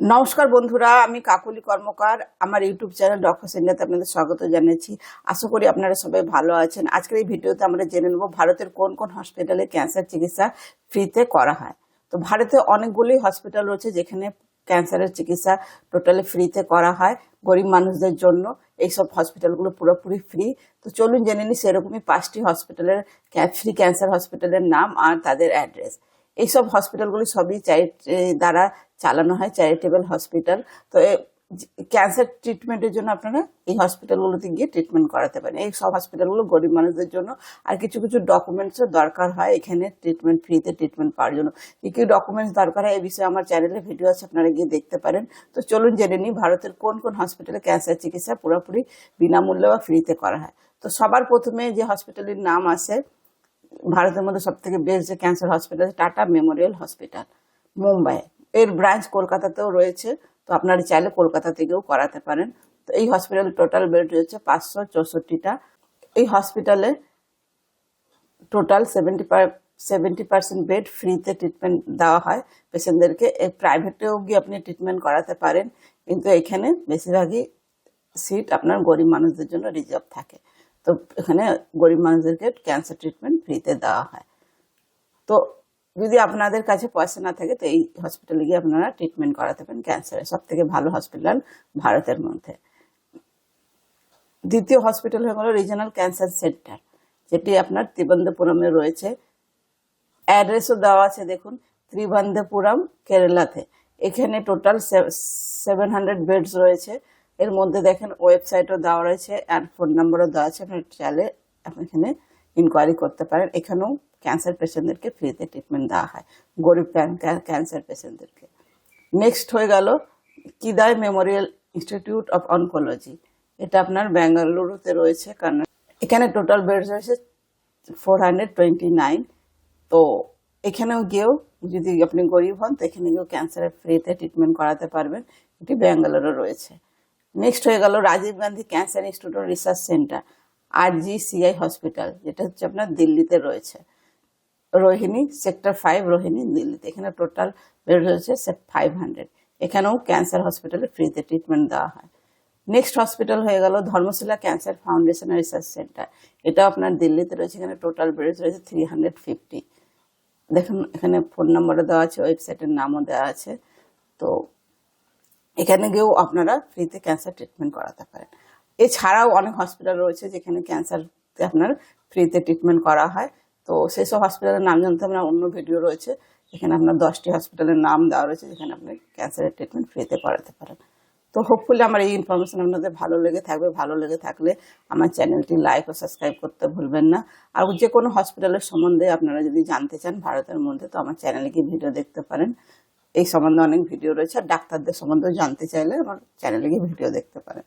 নমস্কার বন্ধুরা, আমি কাকুলি কর্মকার। আমার ইউটিউব চ্যানেল ডক্টর সিন্ডিয়াতে আপনাদের স্বাগত জানাচ্ছি আশা করি আপনারা সবাই ভালো আছেন। আজকের এই ভিডিওতে আমরা জেনে নেব ভারতের কোন কোন হসপিটালে ক্যান্সার চিকিৎসা ফ্রিতে করা হয়। তো ভারতে অনেকগুলি হসপিটাল রয়েছে যেখানে ক্যান্সারের চিকিৎসা টোটালি ফ্রিতে করা হয় গরিব মানুষদের জন্য। এইসব হসপিটালগুলো পুরোপুরি ফ্রি তো চলুন জেনে নিই সেরকমই পাঁচটি হসপিটালের ফ্রি ক্যান্সার হসপিটালের নাম আর তাদের অ্যাড্রেস এইসব হসপিটালগুলি সবই চ্যারিটি দ্বারা চালানো হয় চ্যারিটেবল হসপিটাল তো ক্যান্সার ট্রিটমেন্টের জন্য আপনারা এই হসপিটালগুলোতে গিয়ে ট্রিটমেন্ট করাতে পারেন। এই সব হসপিটালগুলো গরিব মানুষদের জন্য আর কিছু কিছু ডকুমেন্টসও দরকার হয় এখানে ট্রিটমেন্ট ফ্রিতে ট্রিটমেন্ট পাওয়ার জন্য। কী কী ডকুমেন্টস দরকার হয় এই বিষয়ে আমার চ্যানেলে ভিডিও আছে, আপনারা গিয়ে দেখতে পারেন। তো চলুন জেনে নিই, ভারতের কোন কোন হসপিটালে ক্যান্সার চিকিৎসা পুরোপুরি বিনামূল্যে বা ফ্রিতে করা হয়। তো সবার প্রথমে যে হসপিটালের নাম আছে ভারতের মধ্যে সব থেকে বেস্ট যে cancer hospital Tata memorial hospital Mumbai. এর ব্রাঞ্চ কলকাতাতেও রয়েছে, তো আপনারা চাইলে কলকাতা থেকেও করাতে পারেন। তো এই হসপিটালের টোটাল বেড রয়েছে পাঁচশো চৌষট্টিটা। এই হসপিটালে total seventy seventy percent bed ফ্রিতে ট্রিটমেন্ট দেওয়া হয় পেশেন্টদেরকে এই প্রাইভেটেও গিয়ে আপনি ট্রিটমেন্ট করাতে পারেন, কিন্তু এখানে বেশিরভাগই সিট আপনার গরিব মানুষদের জন্য রিজার্ভ থাকে। তো এখানে গরিব মানুষদেরকে ক্যান্সার ট্রিটমেন্ট ফ্রিতে দেওয়া হয়। তো যদি আপনাদের কাছে পয়সা না থাকে, তো এই হসপিটালে গিয়ে আপনারা ট্রিটমেন্ট করাতে পারেন ক্যান্সারের সব থেকে ভালো হসপিটাল ভারতের মধ্যে। দ্বিতীয় হসপিটাল হয়ে গেল রিজনাল ক্যান্সার সেন্টার যেটি আপনার ত্রিবন্ধপুরমে রয়েছে। অ্যাড্রেসও দেওয়া আছে, দেখুন, ত্রিবন্ধপুরম, কেরালাতে। এখানে টোটাল সেভেন হান্ড্রেড বেডস রয়েছে। এর মধ্যে দেখেন ওয়েবসাইটও দেওয়া রয়েছে আর ফোন নাম্বারও দেওয়া আছে। আপনার চাইলে এখানে ইনকোয়ারি করতে পারেন, এখানেও ক্যান্সার পেশেন্টদেরকে ফ্রিতে ট্রিটমেন্ট দেওয়া হয়, গরিব ক্যান্সার পেশেন্টদেরকে নেক্সট হয়ে গেল Kidwai memorial institute of oncology, এটা আপনার বেঙ্গালুরুতে রয়েছে, কারণ এখানে টোটাল বেড রয়েছে ফোর হান্ড্রেড টোয়েন্টি নাইন তো এখানেও গিয়েও যদি আপনি গরিব হন, তো এখানে গিয়েও ক্যান্সারের ফ্রিতে ট্রিটমেন্ট করাতে পারবেন, এটি ব্যাঙ্গালোরে রয়েছে। নেক্সট হয়ে গেল Rajiv Gandhi cancer institute research centre R G CI hospital, যেটা হচ্ছে আপনার দিল্লিতে রয়েছে। রোহিণী, সেক্টর ফাইভ রোহিণী, দিল্লিতে। এখানে টোটাল বেড রয়েছে ফাইভ হান্ড্রেড এখানেও ক্যান্সার হসপিটালে ফ্রিতে ট্রিটমেন্ট দেওয়া হয়। নেক্সট হসপিটাল হয়ে গেল Dharamshila cancer foundation research centre এটা আপনার দিল্লিতে রয়েছে, এখানে টোটাল বেড রয়েছে থ্রি হান্ড্রেড ফিফটি দেখুন, এখানে ফোন নাম্বারও দেওয়া আছে ওয়েবসাইটের নামও দেওয়া আছে। তো এখানে গিয়েও আপনারা ফ্রিতে ক্যান্সার ট্রিটমেন্ট করাতে পারেন। এছাড়াও অনেক হসপিটাল রয়েছে যেখানে ক্যান্সার আপনার ফ্রিতে ট্রিটমেন্ট করা হয়। তো সেই সব হসপিটালের নাম জানতে আপনার অন্য ভিডিও রয়েছে এখানে আপনার দশটি হসপিটালের নাম দেওয়া রয়েছে যেখানে আপনি ক্যান্সারের ট্রিটমেন্ট ফ্রিতে করাতে পারেন। তো হোপফুলি আমার এই ইনফরমেশন আপনাদের ভালো লেগে থাকবে, ভালো লেগে থাকলে আমার চ্যানেলটি লাইক ও সাবস্ক্রাইব করতে ভুলবেন না। আর যে কোনো হসপিটালের সম্বন্ধে আপনারা যদি জানতে চান ভারতের মধ্যে, তো আমার চ্যানেলে গিয়ে ভিডিও দেখতে পারেন। এই সম্বন্ধে অনেক ভিডিও রয়েছে, আর ডাক্তারদের সম্বন্ধেও জানতে চাইলে আমার চ্যানেলে গিয়ে ভিডিও দেখতে পারেন।